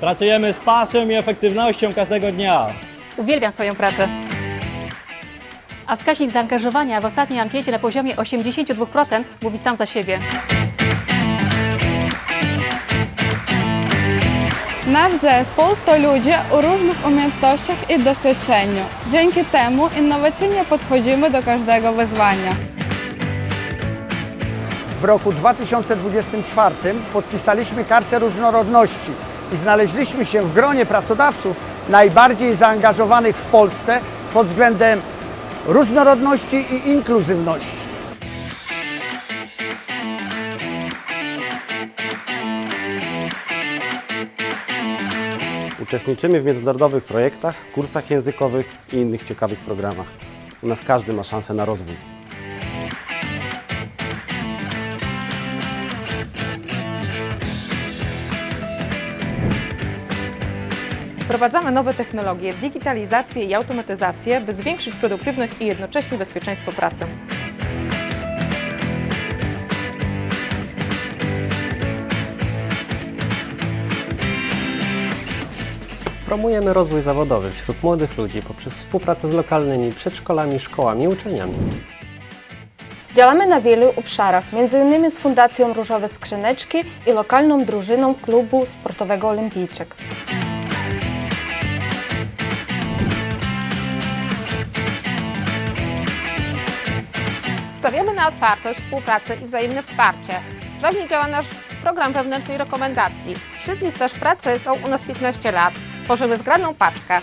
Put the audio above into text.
Pracujemy z pasją i efektywnością każdego dnia. Uwielbiam swoją pracę. A wskaźnik zaangażowania w ostatniej ankiecie na poziomie 82% mówi sam za siebie. Nasz zespół to ludzie o różnych umiejętnościach i doświadczeniu. Dzięki temu innowacyjnie podchodzimy do każdego wyzwania. W roku 2024 podpisaliśmy Kartę Różnorodności i znaleźliśmy się w gronie pracodawców najbardziej zaangażowanych w Polsce pod względem różnorodności i inkluzywności. Uczestniczymy w międzynarodowych projektach, kursach językowych i innych ciekawych programach. U nas każdy ma szansę na rozwój. Wprowadzamy nowe technologie, digitalizację i automatyzację, by zwiększyć produktywność i jednocześnie bezpieczeństwo pracy. Promujemy rozwój zawodowy wśród młodych ludzi poprzez współpracę z lokalnymi przedszkolami, szkołami i uczelniami. Działamy na wielu obszarach, m.in. z Fundacją Różowe Skrzyneczki i lokalną drużyną klubu sportowego Olimpijczyk. Stawiamy na otwartość, współpracę i wzajemne wsparcie. Sprawnie działa nasz program wewnętrznej rekomendacji. Średni staż pracy to u nas 15 lat. Tworzymy zgraną paczkę.